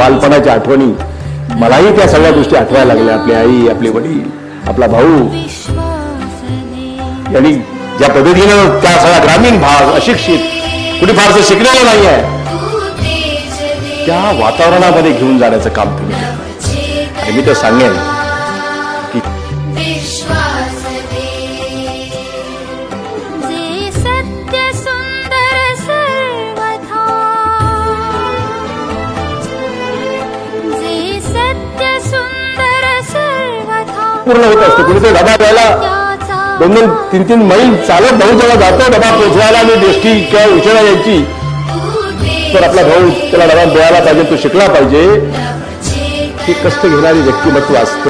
बालपणाच्या आठवणी. मलाही त्या सगळ्या गोष्टी आठवायला लागल्या. आपली आई आपले वडील आपला भाऊ. यांनी ज्या पद्धतीनं त्या सगळा ग्रामीण भाग अशिक्षित कुठे फारसं शिकलेलं नाही आहे त्या वातावरणामध्ये घेऊन जाण्याचं काम तुम्ही आणि मी तर सांगेन की पूर्ण होत असतो. कुणीतरी डबा द्यायला दोन दोन तीन तीन मैल चालत भाऊ जेव्हा जातो डबा पोचवायला आणि दृष्टी किंवा उशिरा यायची तर आपला भाऊ त्याला डबा द्यायला पाहिजे तो शिकला पाहिजे. ही कष्ट घेणारी व्यक्तिमत्व असतं.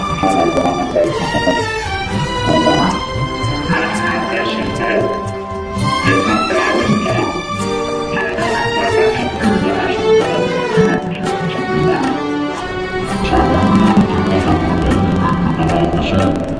Russia.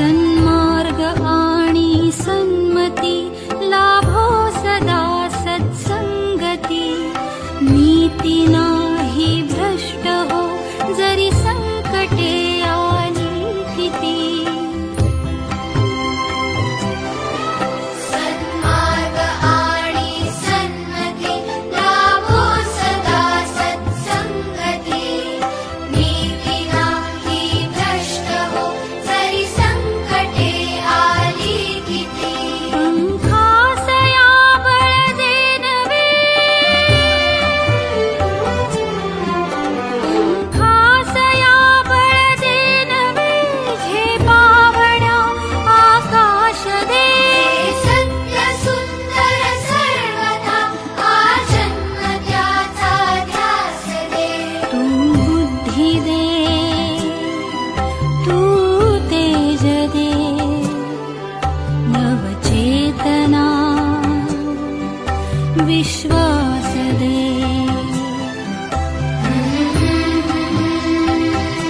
सन्मार्ग आणी सन्मति। विश्वा